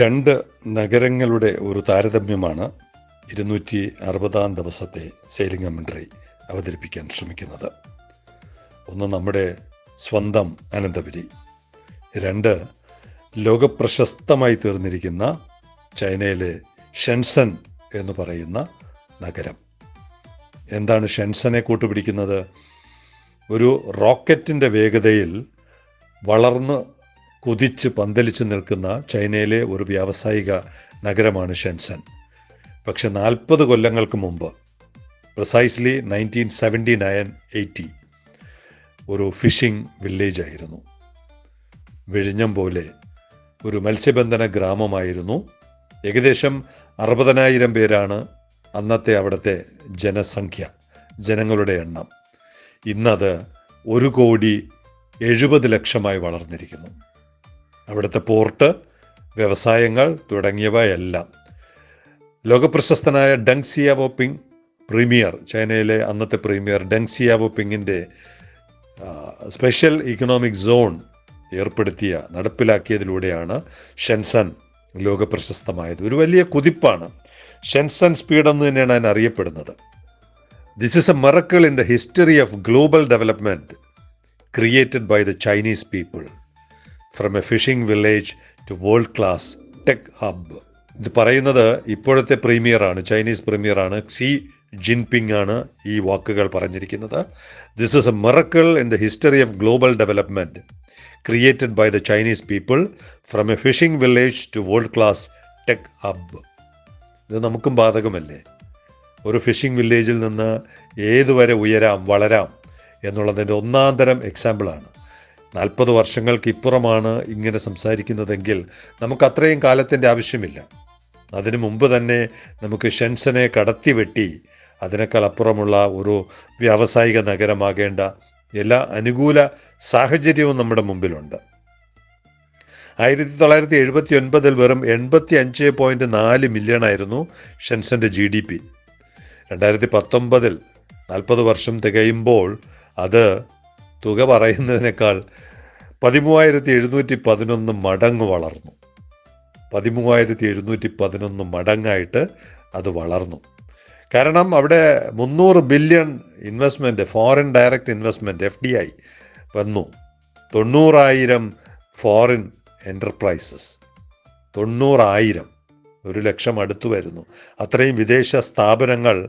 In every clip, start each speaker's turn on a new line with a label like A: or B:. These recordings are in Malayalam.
A: രണ്ട് നഗരങ്ങളുടെ ഒരു താരതമ്യമാണ് ഇരുന്നൂറ്റി അറുപതാം ദിവസത്തെ സെയിലിംഗ് അവതരിപ്പിക്കാൻ ശ്രമിക്കുന്നത്. ഒന്ന് നമ്മുടെ സ്വന്തം അനന്തപുരി. രണ്ട് ലോകപ്രശസ്തമായി തീർന്നിരിക്കുന്ന ചൈനയിലെ ഷെൻസൺ എന്ന് പറയുന്ന നഗരം. എന്താണ് ഷെൻസനെ കൂട്ടുപിടിക്കുന്നത്? ഒരു റോക്കറ്റിന്റെ വേഗതയിൽ വളർന്ന് കുതിച്ച് പന്തലിച്ച് നിൽക്കുന്ന ചൈനയിലെ ഒരു വ്യാവസായിക നഗരമാണ് ഷെൻസൺ പക്ഷെ നാൽപ്പത് കൊല്ലങ്ങൾക്ക് മുമ്പ് precisely nineteen seventy nine eighty ഒരു ഫിഷിംഗ് വില്ലേജ് ആയിരുന്നു വിഴിഞ്ഞം പോലെ ഒരു മത്സ്യബന്ധന ഗ്രാമമായിരുന്നു. ഏകദേശം അറുപതിനായിരം പേരാണ് അന്നത്തെ അവിടുത്തെ ജനസംഖ്യ ജനങ്ങളുടെ എണ്ണം. ഇന്നത് ഒരു കോടി എഴുപത് ലക്ഷമായി വളർന്നിരിക്കുന്നു. അവിടുത്തെ പോർട്ട് വ്യവസായങ്ങൾ തുടങ്ങിയവയെല്ലാം. ലോകപ്രശസ്തനായ ഡങ് സിയാവോ പിങ് പ്രീമിയർ ചൈനയിലെ അന്നത്തെ പ്രീമിയർ ഡങ് സിയാവോ പിങ്ങിന്റെ സ്പെഷ്യൽ ഇക്കണോമിക് സോൺ ഏർപ്പെടുത്തിയ നടപ്പിലാക്കിയതിലൂടെയാണ് ഷെൻസൺ ലോകപ്രശസ്തമായത്. ഒരു വലിയ കുതിപ്പാണ്. ഷെൻസൺ സ്പീഡ് എന്ന് തന്നെയാണ് അതിന് അറിയപ്പെടുന്നത്. This is a miracle in the history of global development created by the Chinese people from a fishing village to world class tech hub ഇത് പറയുന്നത് ഇപ്പോഴത്തെ പ്രീമിയറാണ് ചൈനീസ് പ്രീമിയറാണ് സി ജിൻപിങ് ആണ് ഈ വാക്കുകൾ പറഞ്ഞിരിക്കുന്നത്. This is a miracle in the history of global development created by the Chinese people from a fishing village to world class tech hub ഇത് നമുക്കും ബാധകമല്ലേ? ഒരു ഫിഷിംഗ് വില്ലേജിൽ നിന്ന് ഏതുവരെ ഉയരാം വളരാം എന്നുള്ളതിന്റെ ഒന്നാം തരം എക്സാമ്പിളാണ് നാൽപ്പത് വർഷങ്ങൾക്ക് ഇപ്പുറമാണ് ഇങ്ങനെ സംസാരിക്കുന്നതെങ്കിൽ നമുക്ക് അത്രയും കാലത്തിന്റെ ആവശ്യമില്ല. അതിനു മുമ്പ് തന്നെ നമുക്ക് ഷെൻസനെ കടത്തി വെട്ടി അതിനേക്കാൾ അപ്പുറമുള്ള ഒരു വ്യാവസായിക നഗരമാകേണ്ട എല്ലാ അനുകൂല സാഹചര്യവും നമ്മുടെ മുമ്പിലുണ്ട്. ആയിരത്തി തൊള്ളായിരത്തി എഴുപത്തി ഒൻപതിൽ വെറും എൺപത്തി അഞ്ച് പോയിന്റ് നാല് മില്യൺ ആയിരുന്നു ഷെൻസന്റെ ജി ഡി പി. രണ്ടായിരത്തി പത്തൊമ്പതിൽ നാൽപ്പത് വർഷം തികയുമ്പോൾ അത് തുക പറയുന്നതിനേക്കാൾ പതിമൂവായിരത്തി എഴുന്നൂറ്റി പതിനൊന്ന് മടങ്ങ് വളർന്നു. പതിമൂവായിരത്തി എഴുന്നൂറ്റി പതിനൊന്ന് മടങ്ങായിട്ട് അത് വളർന്നു. കാരണം അവിടെ മുന്നൂറ് billion investment foreign direct investment F D I വന്നു. തൊണ്ണൂറായിരം ഫോറിൻ എന്റർപ്രൈസസ് തൊണ്ണൂറായിരം ഒരു ലക്ഷം അടുത്തു വരുന്നു. അത്രയും വിദേശ സ്ഥാപനങ്ങൾ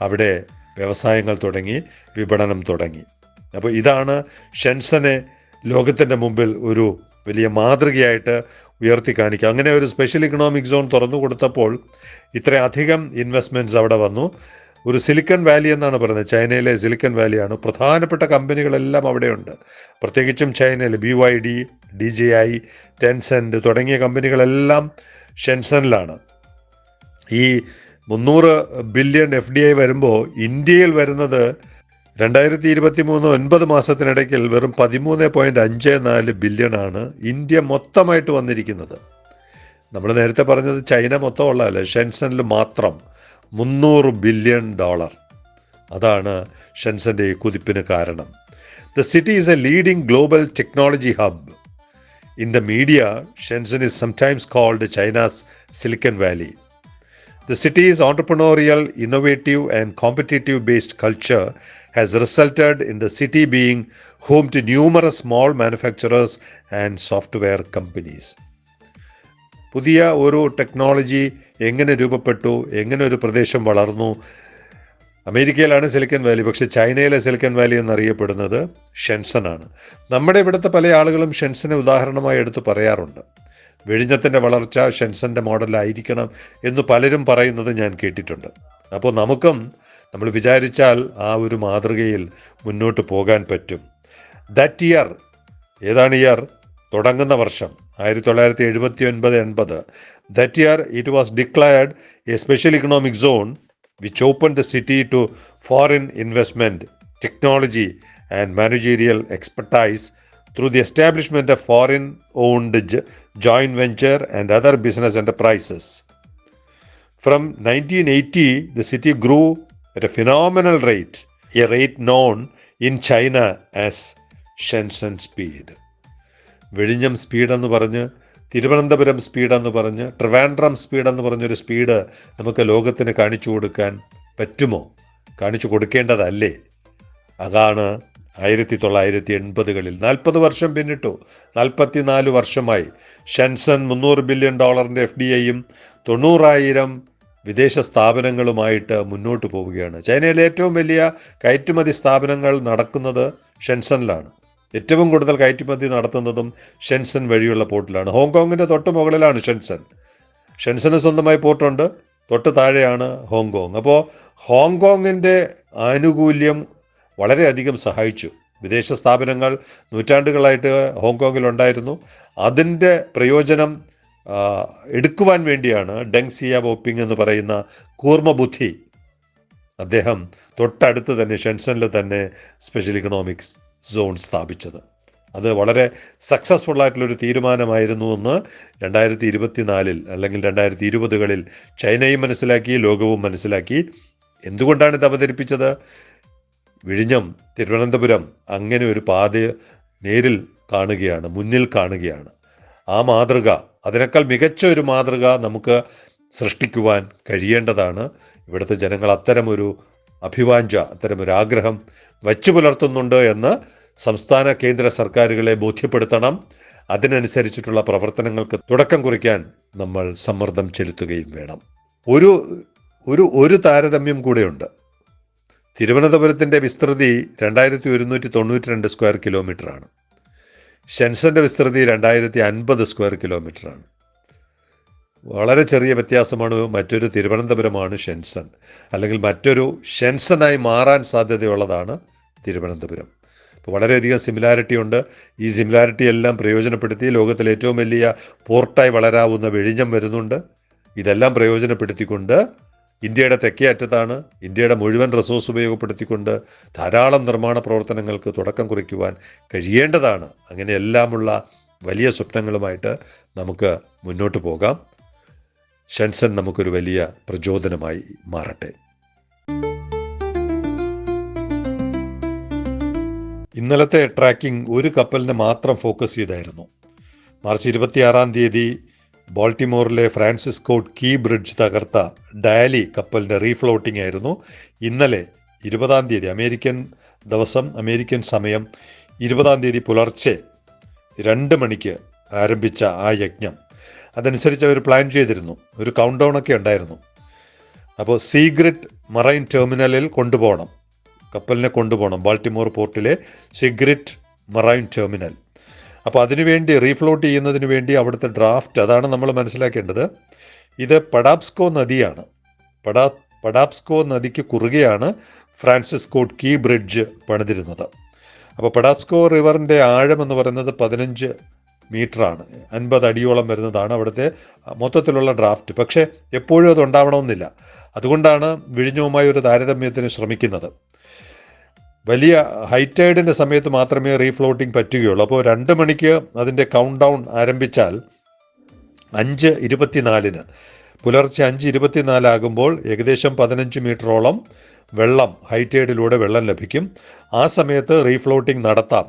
A: അവിടെ വ്യവസായങ്ങൾ തുടങ്ങി വിപണനം തുടങ്ങി. അപ്പോൾ ഇതാണ് ഷെൻസനെ ലോകത്തിന്റെ മുമ്പിൽ ഒരു വലിയ മാതൃകയായിട്ട് ഉയർത്തി കാണിക്കുക. അങ്ങനെ ഒരു സ്പെഷ്യൽ ഇക്കണോമിക് സോൺ തുറന്നു കൊടുത്തപ്പോൾ ഇത്രയധികം ഇൻവെസ്റ്റ്മെന്റ്സ് അവിടെ വന്നു. ഒരു സിലിക്കൺ വാലി എന്നാണ് പറയുന്നത്. ചൈനയിലെ സിലിക്കൺ വാലിയാണ് പ്രധാനപ്പെട്ട കമ്പനികളെല്ലാം അവിടെയുണ്ട്. പ്രത്യേകിച്ചും ചൈനയിൽ B Y D D J I Tencent തുടങ്ങിയ കമ്പനികളെല്ലാം ഷെൻസനിലാണ്. ഈ മുന്നൂറ് ബില്യൺ എഫ് ഡി ഐ വരുമ്പോൾ ഇന്ത്യയിൽ വരുന്നത് രണ്ടായിരത്തി ഇരുപത്തി മൂന്ന് ഒൻപത് മാസത്തിനിടയ്ക്കിൽ വെറും പതിമൂന്ന് പോയിന്റ് അഞ്ച് നാല് ബില്യണാണ് ഇന്ത്യ മൊത്തമായിട്ട് വന്നിരിക്കുന്നത്. നമ്മൾ നേരത്തെ പറഞ്ഞത് ചൈന മൊത്തമുള്ളതല്ല? ഷെൻസനിൽ മാത്രം മുന്നൂറ് ബില്യൺ ഡോളർ. അതാണ് ഷെൻസന്റെ ഈ കുതിപ്പിന് കാരണം. The city is a leading global technology hub in the media Shenzhen is sometimes called China's Silicon Valley The city's entrepreneurial, innovative, and competitive based culture has resulted in the city being home to numerous small manufacturers and software companies. പുതിയ ഒരു ടെക്നോളജി എങ്ങനെ രൂപപ്പെട്ടു എങ്ങനെ ഒരു പ്രദേശം വളർന്നു അമേരിക്കയിലാണ് സിലിക്കൻ വാലി പക്ഷെ ചൈനയിലെ സിലിക്കൻ വാലി എന്നറിയപ്പെടുന്നത് ഷെൻസൺ ആണ് നമ്മുടെ ഇവിടുത്തെ പല ആളുകളും ഷെൻസനെ ഉദാഹരണമായി എടുത്തു പറയാറുണ്ട് വിഴിഞ്ഞത്തിന്റെ വളർച്ച ഷെൻസന്റെ മോഡലായിരിക്കണം എന്ന് പലരും പറയുന്നത് ഞാൻ കേട്ടിട്ടുണ്ട്. അപ്പോൾ നമുക്കും നമ്മൾ വിചാരിച്ചാൽ ആ ഒരു മാതൃകയിൽ മുന്നോട്ട് പോകാൻ പറ്റും. ദാറ്റ് ഇയർ ഏതാണ് ഇയർ തുടങ്ങുന്ന വർഷം ആയിരത്തി തൊള്ളായിരത്തി എഴുപത്തി ഒൻപത് എൺപത്. That year it was declared a special economic zone which open the city to foreign investment technology and managerial expertise through the establishment of foreign owned joint venture and other business enterprises. From 1980, the city grew at a phenomenal rate, a rate known in China as Shenzhen speed. വിഴിഞ്ഞം സ്പീഡെന്ന് പറഞ്ഞ് തിരുവനന്തപുരം സ്പീഡെന്ന് പറഞ്ഞ് ട്രിവാൻഡ്രം സ്പീഡെന്ന് പറഞ്ഞൊരു സ്പീഡ് നമുക്ക് ലോകത്തിന് കാണിച്ചു കൊടുക്കാൻ പറ്റുമോ കാണിച്ചു കൊടുക്കേണ്ടതല്ലേ അതാണ് ആയിരത്തി തൊള്ളായിരത്തി എൺപതുകളിൽ നാൽപ്പത് വർഷം പിന്നിട്ടു. നാൽപ്പത്തിനാല് വർഷമായി. ഷെൻസൺ മുന്നൂറ് ബില്യൺ ഡോളറിന്റെ എഫ് ഡി ഐയും തൊണ്ണൂറായിരം വിദേശ സ്ഥാപനങ്ങളുമായിട്ട് മുന്നോട്ട് പോവുകയാണ്. ചൈനയിലെ ഏറ്റവും വലിയ കയറ്റുമതി സ്ഥാപനങ്ങൾ നടക്കുന്നത് ഷെൻസണിലാണ്. ഏറ്റവും കൂടുതൽ കയറ്റുമതി നടത്തുന്നതും ഷെൻസൺ വഴിയുള്ള പോർട്ടിലാണ്. ഹോങ്കോങ്ങിന്റെ തൊട്ട് മുകളിലാണ് ഷെൻസൺ. ഷെൻസന് സ്വന്തമായി പോർട്ടുണ്ട്. തൊട്ട് താഴെയാണ് ഹോങ്കോങ്. അപ്പോൾ ഹോങ്കോങ്ങിന്റെ ആനുകൂല്യം വളരെയധികം സഹായിച്ചു. വിദേശ സ്ഥാപനങ്ങൾ നൂറ്റാണ്ടുകളായിട്ട് ഹോങ്കോങ്ങിൽ ഉണ്ടായിരുന്നു അതിന്റെ പ്രയോജനം എടുക്കുവാൻ വേണ്ടിയാണ് ഡെങ് സിയ വോപ്പിംഗ് എന്ന് പറയുന്ന കൂർമ്മബുദ്ധി അദ്ദേഹം തൊട്ടടുത്ത് തന്നെ ഷെൻസനിൽ തന്നെ സ്പെഷ്യൽ ഇക്കണോമിക്സ് സോൺ സ്ഥാപിച്ചത്. അത് വളരെ സക്സസ്ഫുൾ ആയിട്ടുള്ളൊരു തീരുമാനമായിരുന്നു എന്ന് രണ്ടായിരത്തി ഇരുപത്തിനാലിൽ അല്ലെങ്കിൽ രണ്ടായിരത്തി ഇരുപതുകളിൽ ചൈനയും മനസ്സിലാക്കി ലോകവും മനസ്സിലാക്കി. എന്തുകൊണ്ടാണ് ഇത് അവതരിപ്പിച്ചത്? വിഴിഞ്ഞം തിരുവനന്തപുരം അങ്ങനെ ഒരു പാത നേരിൽ കാണുകയാണ് മുന്നിൽ കാണുകയാണ്. ആ മാതൃക അതിനേക്കാൾ മികച്ച ഒരു മാതൃക നമുക്ക് സൃഷ്ടിക്കുവാൻ കഴിയേണ്ടതാണ്. ഇവിടുത്തെ ജനങ്ങൾ അത്തരമൊരു അഭിവാഞ്ച അത്തരമൊരു ആഗ്രഹം വച്ചു പുലർത്തുന്നുണ്ട് എന്ന് സംസ്ഥാന കേന്ദ്ര സർക്കാരുകളെ ബോധ്യപ്പെടുത്തണം. അതിനനുസരിച്ചിട്ടുള്ള പ്രവർത്തനങ്ങൾക്ക് തുടക്കം കുറിക്കാൻ നമ്മൾ സമ്മർദ്ദം ചെലുത്തുകയും വേണം. ഒരു ഒരു ഒരു താരതമ്യം കൂടെയുണ്ട്. തിരുവനന്തപുരത്തിന്റെ വിസ്തൃതി രണ്ടായിരത്തി ഒരുന്നൂറ്റി തൊണ്ണൂറ്റി രണ്ട് സ്ക്വയർ കിലോമീറ്ററാണ്. ഷെൻസന്റെ വിസ്തൃതി രണ്ടായിരത്തി അൻപത് സ്ക്വയർ കിലോമീറ്ററാണ്. വളരെ ചെറിയ വ്യത്യാസമാണ് മറ്റൊരു തിരുവനന്തപുരമാണ് ഷെൻസൺ അല്ലെങ്കിൽ മറ്റൊരു ഷെൻസനായി മാറാൻ സാധ്യതയുള്ളതാണ് തിരുവനന്തപുരം. അപ്പോൾ വളരെയധികം സിമിലാരിറ്റി ഉണ്ട്. ഈ സിമിലാരിറ്റി എല്ലാം പ്രയോജനപ്പെടുത്തി ലോകത്തിലെ ഏറ്റവും വലിയ പോർട്ടായി വളരാവുന്ന വെഴിഞ്ഞം വരുന്നുണ്ട്. ഇതെല്ലാം പ്രയോജനപ്പെടുത്തിക്കൊണ്ട് ഇന്ത്യയുടെ തെക്കേ അറ്റത്താണ് ഇന്ത്യയുടെ മുഴുവൻ റിസോഴ്സ് ഉപയോഗപ്പെടുത്തിക്കൊണ്ട് ധാരാളം നിർമ്മാണ പ്രവർത്തനങ്ങൾക്ക് തുടക്കം കുറിക്കുവാൻ കഴിയേണ്ടതാണ്. അങ്ങനെയെല്ലാമുള്ള വലിയ സ്വപ്നങ്ങളുമായിട്ട് നമുക്ക് മുന്നോട്ട് പോകാം. ഷെൻസൺ നമുക്കൊരു വലിയ പ്രചോദനമായി മാറട്ടെ. ഇന്നലത്തെ ട്രാക്കിംഗ് ഒരു കപ്പലിനെ മാത്രം ഫോക്കസ് ചെയ്തായിരുന്നു. മാർച്ച് ഇരുപത്തിയാറാം തീയതി ബോൾട്ടിമോറിലെ ഫ്രാൻസിസ്കോട്ട് കീ ബ്രിഡ്ജ് തകർത്ത ഡാലി കപ്പലിന്റെ റീഫ്ലോട്ടിംഗ് ആയിരുന്നു. ഇന്നലെ ഇരുപതാം തീയതി അമേരിക്കൻ ദിവസം അമേരിക്കൻ സമയം ഇരുപതാം തീയതി പുലർച്ചെ രണ്ട് മണിക്ക് ആരംഭിച്ച ആ യജ്ഞം. അതനുസരിച്ച് അവർ പ്ലാൻ ചെയ്തിരുന്നു. ഒരു കൗണ്ട് ഡൗൺ ഒക്കെ ഉണ്ടായിരുന്നു. അപ്പോൾ സീഗ്രറ്റ് മറൈൻ ടെർമിനലിൽ കൊണ്ടുപോകണം. കപ്പലിനെ കൊണ്ടുപോകണം. ബാൾട്ടിമോർ പോർട്ടിലെ സിഗ്രറ്റ് മറൈൻ ടെർമിനൽ. അപ്പോൾ അതിനുവേണ്ടി റീഫ്ലോട്ട് ചെയ്യുന്നതിന് വേണ്ടി അവിടുത്തെ ഡ്രാഫ്റ്റ് അതാണ് നമ്മൾ മനസ്സിലാക്കേണ്ടത്. ഇത് പടാപ്സ്കോ നദിയാണ്. പടാ പടാപ്സ്കോ നദിക്ക് കുറുകെയാണ് ഫ്രാൻസിസ്കോട്ട് കീ ബ്രിഡ്ജ് പണിതിരുന്നത്. അപ്പോൾ പടാപ്സ്കോ റിവറിന്റെ ആഴം എന്ന് പറയുന്നത് പതിനഞ്ച് മീറ്ററാണ്. അൻപത് അടിയോളം വരുന്നതാണ് അവിടുത്തെ മൊത്തത്തിലുള്ള ഡ്രാഫ്റ്റ് പക്ഷേ എപ്പോഴും അത് ഉണ്ടാവണമെന്നില്ല. അതുകൊണ്ടാണ് വിഴിഞ്ഞവുമായി ഒരു താരതമ്യത്തിന് ശ്രമിക്കുന്നത്. വലിയ ഹൈറ്റൈഡിന്റെ സമയത്ത് മാത്രമേ റീഫ്ലോട്ടിംഗ് പറ്റുകയുള്ളൂ. അപ്പോൾ രണ്ട് മണിക്ക് അതിന്റെ കൗണ്ട് ഡൗൺ ആരംഭിച്ചാൽ അഞ്ച് ഇരുപത്തിനാലിന്. പുലർച്ചെ അഞ്ച് ഇരുപത്തിനാലാകുമ്പോൾ ഏകദേശം പതിനഞ്ച് മീറ്ററോളം വെള്ളം ഹൈറ്റൈഡിലൂടെ വെള്ളം ലഭിക്കും. ആ സമയത്ത് റീഫ്ലോട്ടിംഗ് നടത്താം.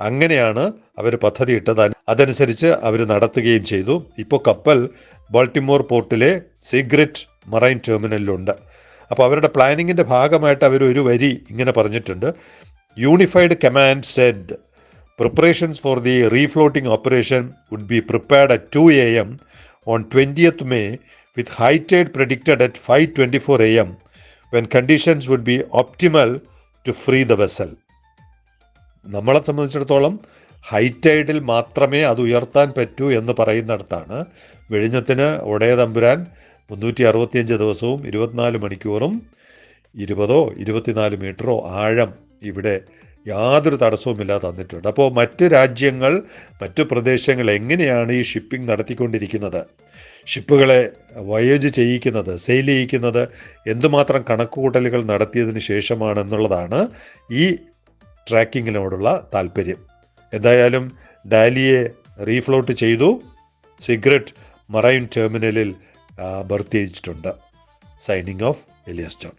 A: അങ്ങനെയാണ് അവർ പദ്ധതി ഇട്ടത് അതനുസരിച്ച് അവർ നടത്തുകയും ചെയ്തു. ഇപ്പോൾ കപ്പൽ ബാൾട്ടിമോർ പോർട്ടിലെ സീഗ്രറ്റ് മറൈൻ ടെർമിനലിലുണ്ട്. അപ്പോൾ അവരുടെ പ്ലാനിങ്ങിന്റെ ഭാഗമായിട്ട് അവർ ഒരു വരി ഇങ്ങനെ പറഞ്ഞിട്ടുണ്ട്. Unified command said preparations for the refloating operation would be prepared at two A M on twentieth May with high tide predicted at five twenty four A M when conditions would be optimal to free the vessel നമ്മളെ സംബന്ധിച്ചിടത്തോളം ഹൈറ്റൈഡിൽ മാത്രമേ അത് ഉയർത്താൻ പറ്റൂ എന്ന് പറയുന്നിടത്താണ്. വെളിഞ്ഞത്തിന് ഒടയ തമ്പുരാൻ മുന്നൂറ്റി അറുപത്തിയഞ്ച് ദിവസവും ഇരുപത്തിനാല് മണിക്കൂറും ഇരുപതോ ഇരുപത്തിനാല് മീറ്ററോ ആഴം ഇവിടെ യാതൊരു തടസ്സവുമില്ലാതെ തന്നിട്ടുണ്ട്. അപ്പോൾ മറ്റ് രാജ്യങ്ങൾ മറ്റു പ്രദേശങ്ങൾ എങ്ങനെയാണ് ഈ ഷിപ്പിംഗ് നടത്തിക്കൊണ്ടിരിക്കുന്നത്? ഷിപ്പുകളെ വയോജ് ചെയ്യിക്കുന്നത് സെയിൽ ചെയ്യിക്കുന്നത് എന്തുമാത്രം കണക്കുകൂട്ടലുകൾ നടത്തിയതിന് ശേഷമാണെന്നുള്ളതാണ് ഈ ട്രാക്കിങ്ങിനോടുള്ള താല്പര്യം. എന്തായാലും ഡാലിയെ റീഫ്ലോട്ട് ചെയ്തു. സിഗരറ്റ് മറൈൻ ടെർമിനലിൽ ബർത്ത് ചെയ്തിട്ടുണ്ട് സൈനിങ് ഓഫ് എലിയസ് ജോൺ